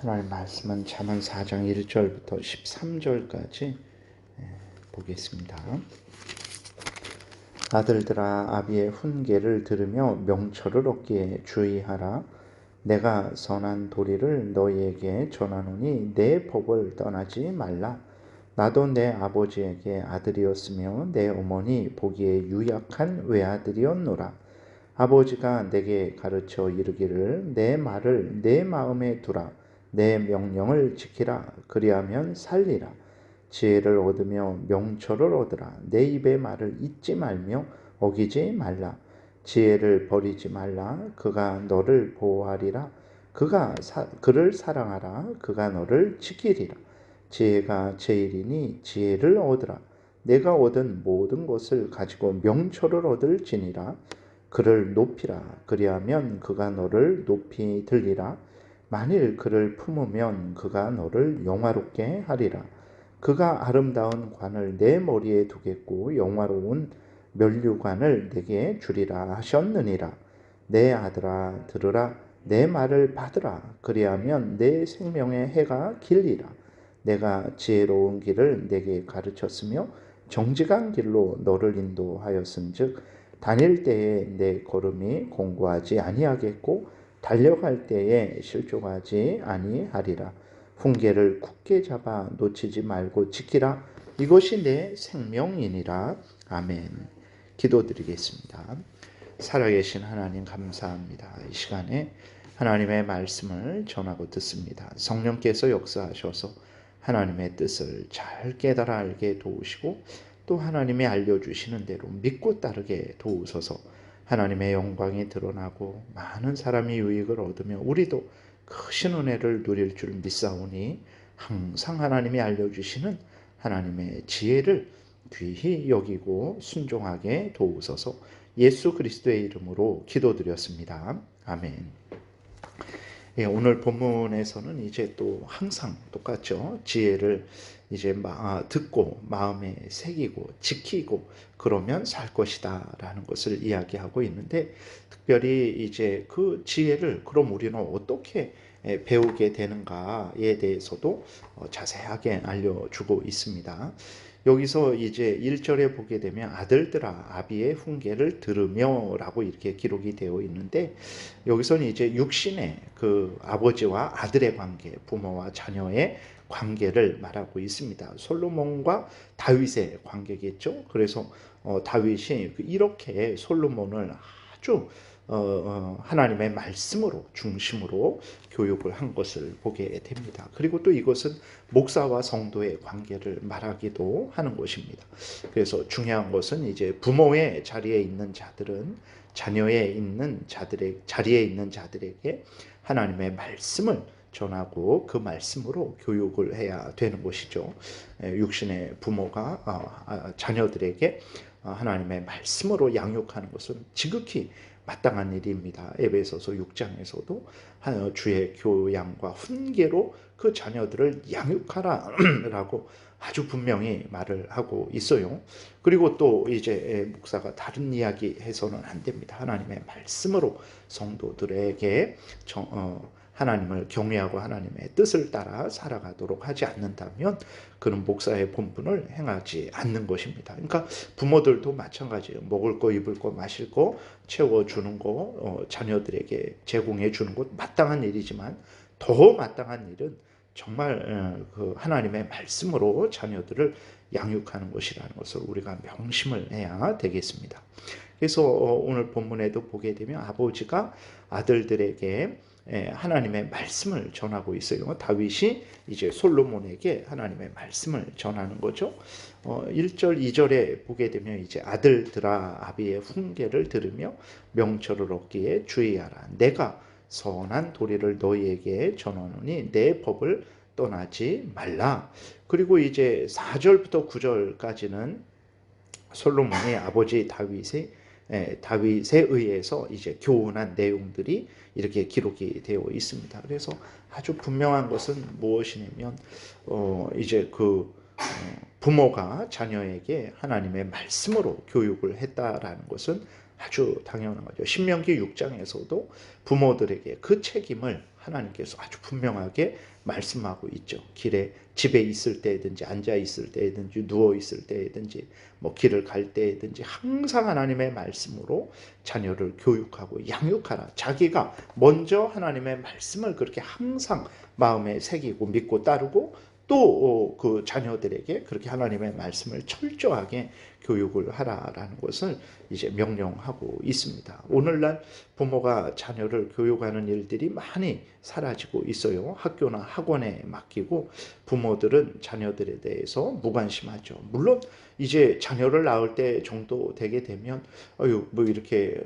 하나님 말씀은 잠언 4장 1절부터 13절까지 보겠습니다. 아들들아 아비의 훈계를 들으며 명철을 얻기에 주의하라. 내가 선한 도리를 너희에게 전하노니 내 법을 떠나지 말라. 나도 내 아버지에게 아들이었으며 내 어머니 보기에 유약한 외아들이었노라. 아버지가 내게 가르쳐 이르기를 내 말을 내 마음에 두라. 내 명령을 지키라. 그리하면 살리라. 지혜를 얻으며 명철을 얻으라. 내 입의 말을 잊지 말며 어기지 말라. 지혜를 버리지 말라. 그가 너를 보호하리라. 그가 사, 그를 사랑하라. 그가 너를 지키리라. 지혜가 제일이니 지혜를 얻으라. 내가 얻은 모든 것을 가지고 명철을 얻을지니라. 그를 높이라. 그리하면 그가 너를 높이 들리라. 만일 그를 품으면 그가 너를 영화롭게 하리라. 그가 아름다운 관을 내 머리에 두겠고 영화로운 면류관을 내게 주리라 하셨느니라. 내 아들아 들으라 내 말을 받으라 그리하면 내 생명의 해가 길리라. 내가 지혜로운 길을 내게 가르쳤으며 정직한 길로 너를 인도하였은즉 다닐 때에 내 걸음이 공고하지 아니하겠고 달려갈 때에 실족하지 아니하리라. 훈계를 굳게 잡아 놓치지 말고 지키라. 이것이 내 생명이니라. 아멘. 기도드리겠습니다. 살아계신 하나님 감사합니다. 이 시간에 하나님의 말씀을 전하고 듣습니다. 성령께서 역사하셔서 하나님의 뜻을 잘 깨달아 알게 도우시고 또 하나님이 알려주시는 대로 믿고 따르게 도우소서 하나님의 영광이 드러나고 많은 사람이 유익을 얻으며 우리도 크신 은혜를 누릴 줄 믿사오니 항상 하나님이 알려주시는 하나님의 지혜를 귀히 여기고 순종하게 도우소서 예수 그리스도의 이름으로 기도드렸습니다. 아멘. 예, 오늘 본문에서는 이제 또 항상 똑같죠. 지혜를 이제 마, 듣고 마음에 새기고 지키고 그러면 살 것이다라는 것을 이야기하고 있는데 특별히 이제 그 지혜를 그럼 우리는 어떻게 배우게 되는가에 대해서도 어, 자세하게 알려주고 있습니다. 여기서 이제 1절에 보게 되면 아들들아 아비의 훈계를 들으며라고 이렇게 기록이 되어 있는데 여기서는 이제 육신의 그 아버지와 아들의 관계, 부모와 자녀의 관계를 말하고 있습니다. 솔로몬과 다윗의 관계겠죠. 그래서 어, 다윗이 이렇게 솔로몬을 아주 하나님의 말씀으로 중심으로 교육을 한 것을 보게 됩니다. 그리고 또 이것은 목사와 성도의 관계를 말하기도 하는 것입니다. 그래서 중요한 것은 이제 부모의 자리에 있는 자들은 자녀에 있는 자들의 자리에 있는 자들에게 하나님의 말씀을 전하고 그 말씀으로 교육을 해야 되는 것이죠. 육신의 부모가 아, 아, 자녀들에게 하나님의 말씀으로 양육하는 것은 지극히 마땅한 일입니다. 에베소서 6장에서도 주의 교양과 훈계로 그 자녀들을 양육하라라고 아주 분명히 말을 하고 있어요. 그리고 또 이제 목사가 다른 이야기 해서는 안 됩니다. 하나님의 말씀으로 성도들에게 정, 어, 하나님을 경외하고 하나님의 뜻을 따라 살아가도록 하지 않는다면 그는 목사의 본분을 행하지 않는 것입니다. 그러니까 부모들도 마찬가지예요. 먹을 거, 입을 거, 마실 거 채워주는 거, 어, 자녀들에게 제공해 주는 것 마땅한 일이지만 더 마땅한 일은 정말 어, 그 하나님의 말씀으로 자녀들을 양육하는 것이라는 것을 우리가 명심을 해야 되겠습니다. 그래서 어, 오늘 본문에도 보게 되면 아버지가 아들들에게 하나님의 말씀을 전하고 있어요. 다윗이 이제 솔로몬에게 하나님의 말씀을 전하는 거죠. 1절, 2절에 보게 되면 이제 아들들아 아비의 훈계를 들으며 명철을 얻기에 주의하라. 내가 선한 도리를 너희에게 전하노니 내 법을 떠나지 말라. 그리고 이제 4절부터 9절까지는 솔로몬의 아버지 다윗의 다윗에 의해서 이제 교훈한 내용들이 이렇게 기록이 되어 있습니다. 그래서 아주 분명한 것은 무엇이냐면 어 이제 그 어, 부모가 자녀에게 하나님의 말씀으로 교육을 했다라는 것은 아주 당연한 거죠. 신명기 6장에서도 부모들에게 그 책임을 하나님께서 아주 분명하게 말씀하고 있죠. 길에 집에 있을 때든지 앉아 있을 때든지 누워 있을 때든지 뭐 길을 갈 때든지 항상 하나님의 말씀으로 자녀를 교육하고 양육하라. 자기가 먼저 하나님의 말씀을 그렇게 항상 마음에 새기고 믿고 따르고 또 그 자녀들에게 그렇게 하나님의 말씀을 철저하게 교육을 하라라는 것을 이제 명령하고 있습니다. 오늘날 부모가 자녀를 교육하는 일들이 많이 사라지고 있어요. 학교나 학원에 맡기고 부모들은 자녀들에 대해서 무관심하죠. 물론 이제 자녀를 낳을 때 정도 되게 되면 어유 뭐 이렇게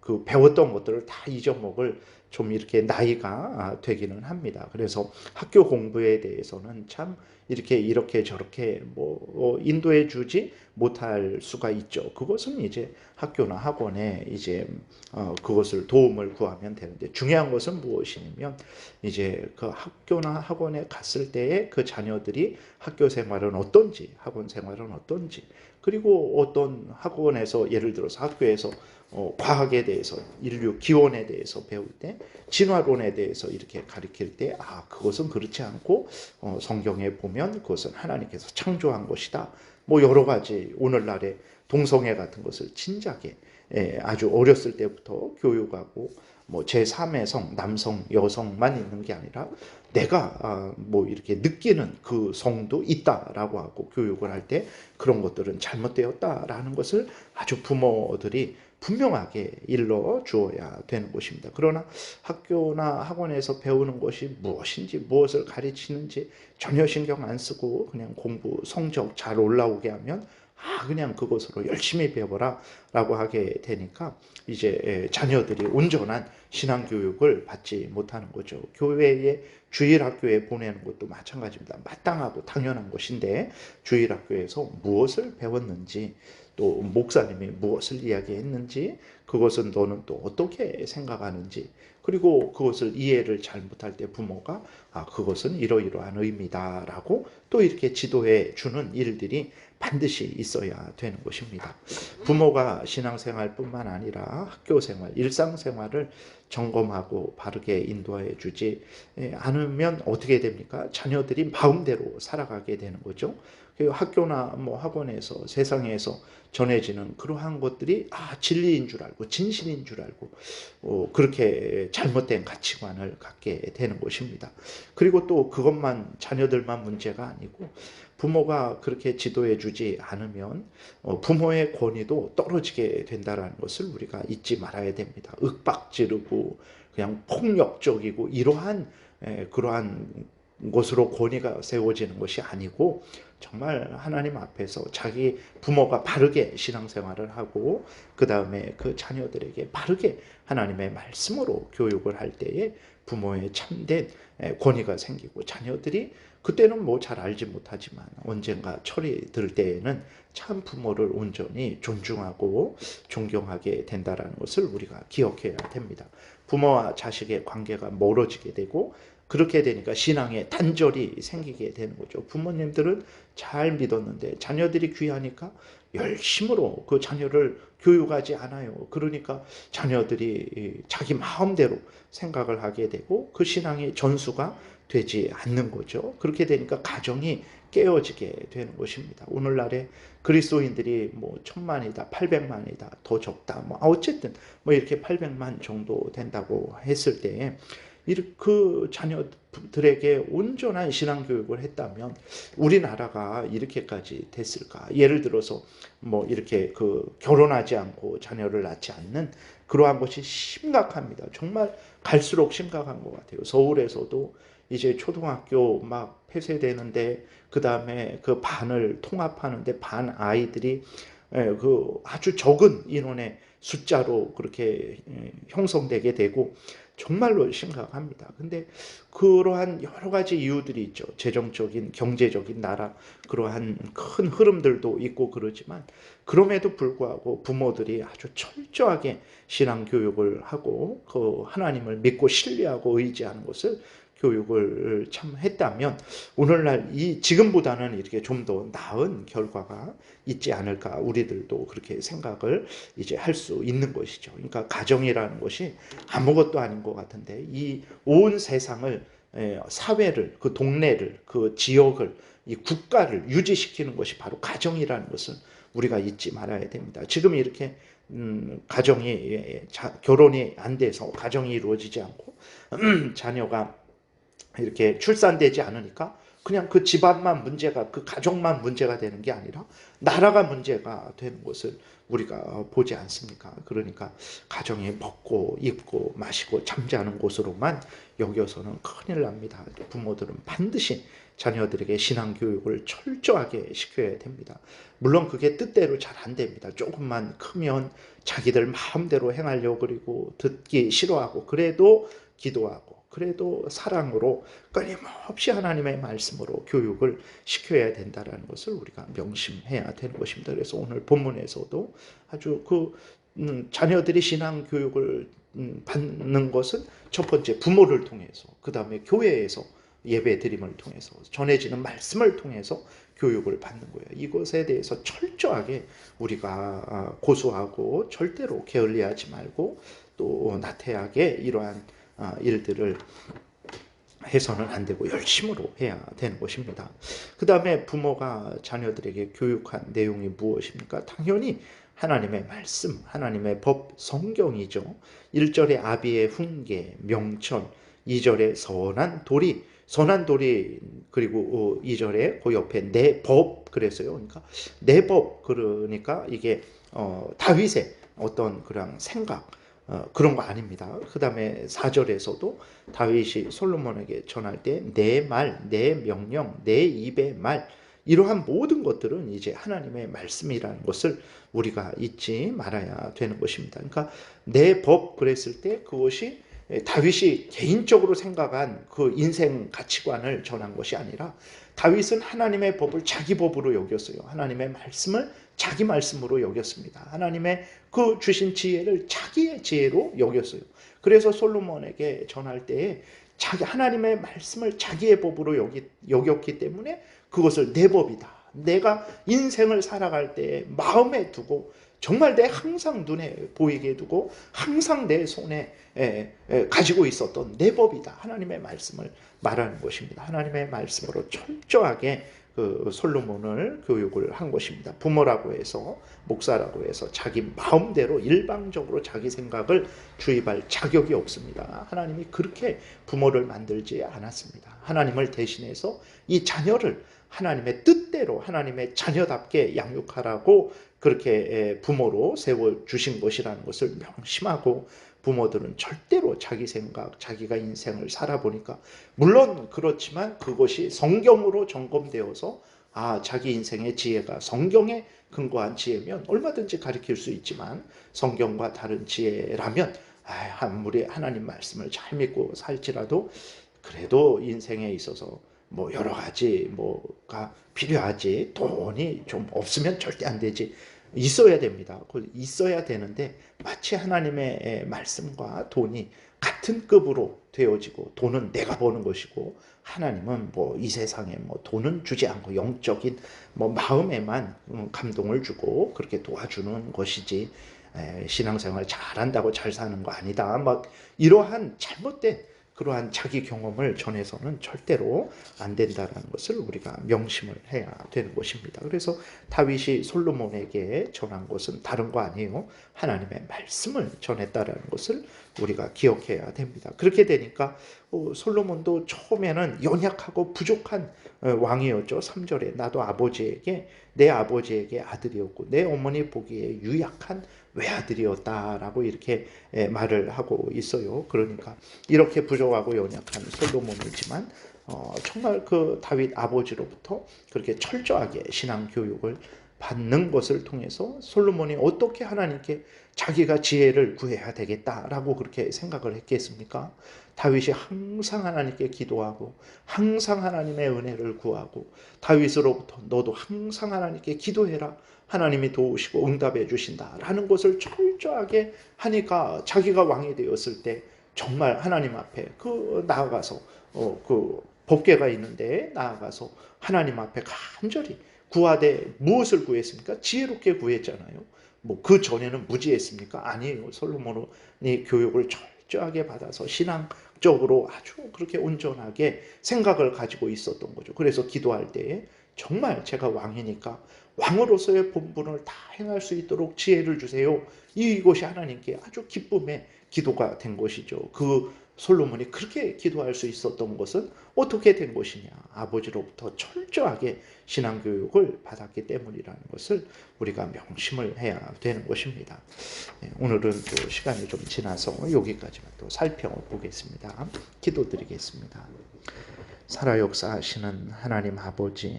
그 배웠던 것들을 다 잊어먹을 좀 이렇게 나이가 되기는 합니다. 그래서 학교 공부에 대해서는 참 이렇게 이렇게 저렇게 뭐 어, 인도해 주지 못할 수가 있죠. 그것은 이제 학교나 학원에 이제 어 그것을 도움을 구하면 되는데 중요한 것은 무엇이냐면 이제 그 학교나 학원에 갔을 때에 그 자녀들이 학교 생활은 어떤지 학원 생활은 어떤지 그리고 어떤 학원에서 예를 들어서 학교에서 어, 과학에 대해서 인류 기원에 대해서 배울 때 진화론에 대해서 이렇게 가르칠 때 아 그것은 그렇지 않고 어, 성경에 보면 그것은 하나님께서 창조한 것이다. 뭐 여러 가지 오늘날의 동성애 같은 것을 진작에 예, 아주 어렸을 때부터 교육하고 뭐 제3의 성, 남성, 여성만 있는 게 아니라 내가 아, 뭐 이렇게 느끼는 그 성도 있다라고 하고 교육을 할 때 그런 것들은 잘못되었다라는 것을 아주 부모들이 분명하게 일러 주어야 되는 것입니다. 그러나 학교나 학원에서 배우는 것이 무엇인지 무엇을 가르치는지 전혀 신경 안 쓰고 그냥 공부 성적 잘 올라오게 하면 아 그냥 그것으로 열심히 배워라 라고 하게 되니까 이제 자녀들이 온전한 신앙 교육을 받지 못하는 거죠. 교회에 주일 학교에 보내는 것도 마찬가지입니다. 마땅하고 당연한 것인데 주일 학교에서 무엇을 배웠는지 또 목사님이 무엇을 이야기했는지 그것은 너는 또 어떻게 생각하는지 그리고 그것을 이해를 잘 못할 때 부모가 아 그것은 이러이러한 의미다라고 또 이렇게 지도해 주는 일들이 반드시 있어야 되는 것입니다. 부모가 신앙생활뿐만 아니라 학교생활, 일상생활을 점검하고 바르게 인도해 주지 않으면 어떻게 됩니까? 자녀들이 마음대로 살아가게 되는 거죠. 그 학교나 뭐 학원에서 세상에서 전해지는 그러한 것들이 아 진리인 줄 알고 진실인 줄 알고 어, 그렇게 잘못된 가치관을 갖게 되는 것입니다. 그리고 또 그것만 자녀들만 문제가 아니고 부모가 그렇게 지도해 주지 않으면 어, 부모의 권위도 떨어지게 된다는 것을 우리가 잊지 말아야 됩니다. 윽박지르고 그냥 폭력적이고 이러한 그러한 곳으로 권위가 세워지는 것이 아니고 정말 하나님 앞에서 자기 부모가 바르게 신앙생활을 하고 그 다음에 그 자녀들에게 바르게 하나님의 말씀으로 교육을 할 때에 부모의 참된 권위가 생기고 자녀들이 그때는 뭐 잘 알지 못하지만 언젠가 철이 들 때에는 참 부모를 온전히 존중하고 존경하게 된다는 것을 우리가 기억해야 됩니다. 부모와 자식의 관계가 멀어지게 되고 그렇게 되니까 신앙에 단절이 생기게 되는 거죠. 부모님들은 잘 믿었는데 자녀들이 귀하니까 열심으로 그 자녀를 교육하지 않아요. 그러니까 자녀들이 자기 마음대로 생각을 하게 되고 그 신앙의 전수가 되지 않는 거죠. 그렇게 되니까 가정이 깨어지게 되는 것입니다. 오늘날에 그리스도인들이 뭐 천만이다, 팔백만이다, 더 적다, 뭐 어쨌든 뭐 이렇게 팔백만 정도 된다고 했을 때에 그 자녀들에게 온전한 신앙 교육을 했다면 우리나라가 이렇게까지 됐을까? 예를 들어서 뭐 이렇게 그 결혼하지 않고 자녀를 낳지 않는 그러한 것이 심각합니다. 정말 갈수록 심각한 것 같아요. 서울에서도 이제 초등학교 막 폐쇄되는데 그 다음에 그 반을 통합하는데 반 아이들이 예, 그 아주 적은 인원의 숫자로 그렇게 예, 형성되게 되고 정말로 심각합니다. 근데 그러한 여러 가지 이유들이 있죠. 재정적인, 경제적인 나라, 그러한 큰 흐름들도 있고 그러지만, 그럼에도 불구하고 부모들이 아주 철저하게 신앙 교육을 하고, 그 하나님을 믿고 신뢰하고 의지하는 것을 교육을 참 했다면 오늘날 이 지금보다는 이렇게 좀 더 나은 결과가 있지 않을까 우리들도 그렇게 생각을 이제 할 수 있는 것이죠. 그러니까 가정이라는 것이 아무것도 아닌 것 같은데 이 온 세상을 예, 사회를 그 동네를 그 지역을 이 국가를 유지시키는 것이 바로 가정이라는 것을 우리가 잊지 말아야 됩니다. 지금 이렇게 음, 가정이 예, 예, 자, 결혼이 안 돼서 가정이 이루어지지 않고 음, 자녀가 이렇게 출산되지 않으니까 그냥 그 집안만 문제가 그 가족만 문제가 되는 게 아니라 나라가 문제가 되는 것을 우리가 보지 않습니까? 그러니까 가정이 먹고 입고 마시고 잠자는 곳으로만 여겨서는 큰일 납니다. 부모들은 반드시 자녀들에게 신앙 교육을 철저하게 시켜야 됩니다. 물론 그게 뜻대로 잘 안 됩니다. 조금만 크면 자기들 마음대로 행하려고 그리고 듣기 싫어하고 그래도 기도하고 그래도 사랑으로 끊임없이 하나님의 말씀으로 교육을 시켜야 된다는 것을 우리가 명심해야 되는 것입니다. 그래서 오늘 본문에서도 아주 그 음, 자녀들이 신앙 교육을 음, 받는 것은 첫 번째 부모를 통해서 그 다음에 교회에서 예배 드림을 통해서 전해지는 말씀을 통해서 교육을 받는 거예요. 이것에 대해서 철저하게 우리가 아, 고수하고 절대로 게을리하지 말고 또 나태하게 이러한 아, 일들을 해서는 안 되고 열심으로 해야 되는 것입니다. 그 다음에 부모가 자녀들에게 교육한 내용이 무엇입니까? 당연히 하나님의 말씀, 하나님의 법, 성경이죠. 1절에 아비의 훈계, 명천, 2절에 선한 도리, 선한 도리 그리고 2절에 그 옆에 내 법 그랬어요. 그러니까 내 법 그러니까 이게 어, 다윗의 어떤 그런 생각 어, 그런 거 아닙니다. 그 다음에 4절에서도 다윗이 솔로몬에게 전할 때 내 말, 내 명령, 내 입의 말 이러한 모든 것들은 이제 하나님의 말씀이라는 것을 우리가 잊지 말아야 되는 것입니다. 그러니까 내 법 그랬을 때 그것이 다윗이 개인적으로 생각한 그 인생 가치관을 전한 것이 아니라 다윗은 하나님의 법을 자기 법으로 여겼어요. 하나님의 말씀을 자기 말씀으로 여겼습니다. 하나님의 그 주신 지혜를 자기의 지혜로 여겼어요. 그래서 솔로몬에게 전할 때에 자기 하나님의 말씀을 자기의 법으로 여기, 여겼기 때문에 그것을 내 법이다. 내가 인생을 살아갈 때 마음에 두고 정말 내 항상 눈에 보이게 두고 항상 내 손에 에, 에, 가지고 있었던 내 법이다. 하나님의 말씀을 말하는 것입니다. 하나님의 말씀으로 철저하게 그 솔로몬을 교육을 한 것입니다. 부모라고 해서 목사라고 해서 자기 마음대로 일방적으로 자기 생각을 주입할 자격이 없습니다. 하나님이 그렇게 부모를 만들지 않았습니다. 하나님을 대신해서 이 자녀를 하나님의 뜻대로 하나님의 자녀답게 양육하라고 그렇게 부모로 세워 주신 것이라는 것을 명심하고 부모들은 절대로 자기 생각, 자기가 인생을 살아보니까. 물론 그렇지만 그것이 성경으로 점검되어서 아, 자기 인생의 지혜가 성경에 근거한 지혜면 얼마든지 가르칠 수 있지만 성경과 다른 지혜라면 아, 아무리 하나님 말씀을 잘 믿고 살지라도 그래도 인생에 있어서 뭐 여러 가지 뭐가 필요하지 돈이 좀 없으면 절대 안 되지 있어야 됩니다. 있어야 되는데 마치 하나님의 말씀과 돈이 같은 급으로 되어지고 돈은 내가 버는 것이고 하나님은 뭐 이 세상에 뭐 돈은 주지 않고 영적인 뭐 마음에만 음, 감동을 주고 그렇게 도와주는 것이지 신앙생활 잘한다고 잘 사는 거 아니다. 막 이러한 잘못된 그러한 자기 경험을 전해서는 절대로 안 된다는 것을 우리가 명심을 해야 되는 것입니다. 그래서 다윗이 솔로몬에게 전한 것은 다른 거 아니에요. 하나님의 말씀을 전했다라는 것을 우리가 기억해야 됩니다. 그렇게 되니까 어, 솔로몬도 처음에는 연약하고 부족한 어, 왕이었죠. 3절에 나도 아버지에게 내 아버지에게 아들이었고 내 어머니 보기에 유약한 외아들이었다라고 이렇게 말을 하고 있어요. 그러니까 이렇게 부족하고 연약한 솔로몬이지만 어, 정말 그 다윗 아버지로부터 그렇게 철저하게 신앙 교육을 받는 것을 통해서 솔로몬이 어떻게 하나님께 자기가 지혜를 구해야 되겠다라고 그렇게 생각을 했겠습니까? 다윗이 항상 하나님께 기도하고 항상 하나님의 은혜를 구하고 다윗으로부터 너도 항상 하나님께 기도해라. 하나님이 도우시고 응답해 주신다라는 것을 철저하게 하니까 자기가 왕이 되었을 때 정말 하나님 앞에 그 나아가서 어, 그 법궤가 있는데 나아가서 하나님 앞에 간절히 구하되 무엇을 구했습니까? 지혜롭게 구했잖아요. 뭐 그 전에는 무지했습니까? 아니에요. 솔로몬이 교육을 철저하게 받아서 신앙 적으로 아주 그렇게 온전하게 생각을 가지고 있었던 거죠. 그래서 기도할 때에 정말 제가 왕이니까 왕으로서의 본분을 다 행할 수 있도록 지혜를 주세요. 이것이 하나님께 아주 기쁨의 기도가 된 것이죠. 그 솔로몬이 그렇게 기도할 수 있었던 것은 어떻게 된 것이냐? 아버지로부터 철저하게 신앙 교육을 받았기 때문이라는 것을 우리가 명심을 해야 되는 것입니다. 네, 오늘은 또 시간이 좀 지나서 여기까지만 또 살펴보겠습니다. 기도드리겠습니다. 살아 역사하시는 하나님 아버지,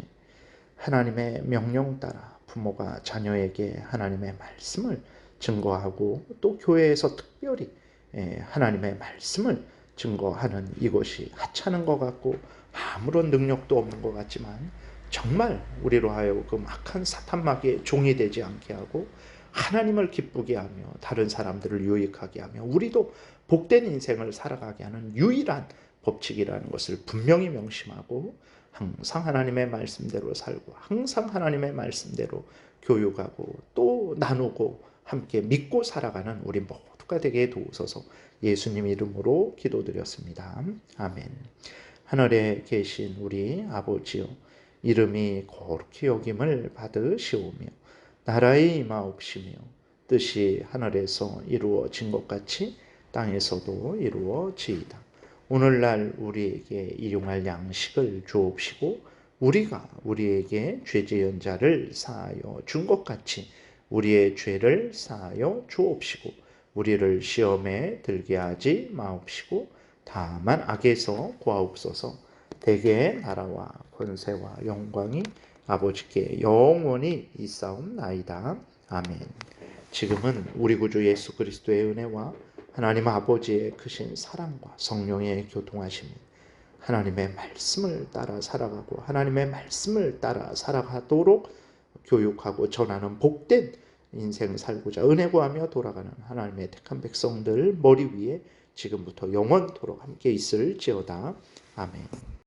하나님의 명령 따라 부모가 자녀에게 하나님의 말씀을 증거하고 또 교회에서 특별히 예, 하나님의 말씀을 증거하는 이것이 하찮은 것 같고 아무런 능력도 없는 것 같지만 정말 우리로 하여금 악한 사탄마귀의 종이 되지 않게 하고 하나님을 기쁘게 하며 다른 사람들을 유익하게 하며 우리도 복된 인생을 살아가게 하는 유일한 법칙이라는 것을 분명히 명심하고 항상 하나님의 말씀대로 살고 항상 하나님의 말씀대로 교육하고 또 나누고 함께 믿고 살아가는 우리 모두 가 되게 도우소서 예수님 이름으로 기도드렸습니다. 아멘. 하늘에 계신 우리 아버지요 이름이 거룩히 여김을 받으시오며 나라의 임하옵시며 뜻이 하늘에서 이루어진 것 같이 땅에서도 이루어지이다. 오늘날 우리에게 일용할 양식을 주옵시고 우리가 우리에게 죄 지은 자를 사하여 준 것 같이 우리의 죄를 사하여 주옵시고 우리를 시험에 들게 하지 마옵시고 다만 악에서 구하옵소서 대개 나라와 권세와 영광이 아버지께 영원히 있사옵나이다. 아멘. 지금은 우리 구주 예수 그리스도의 은혜와 하나님 아버지의 크신 사랑과 성령의 교통하심이 하나님의 말씀을 따라 살아가고 하나님의 말씀을 따라 살아가도록 교육하고 전하는 복된 인생 살고자 은혜 구하며 돌아가는 하나님의 택한 백성들 머리 위에 지금부터 영원토록 함께 있을지어다. 아멘.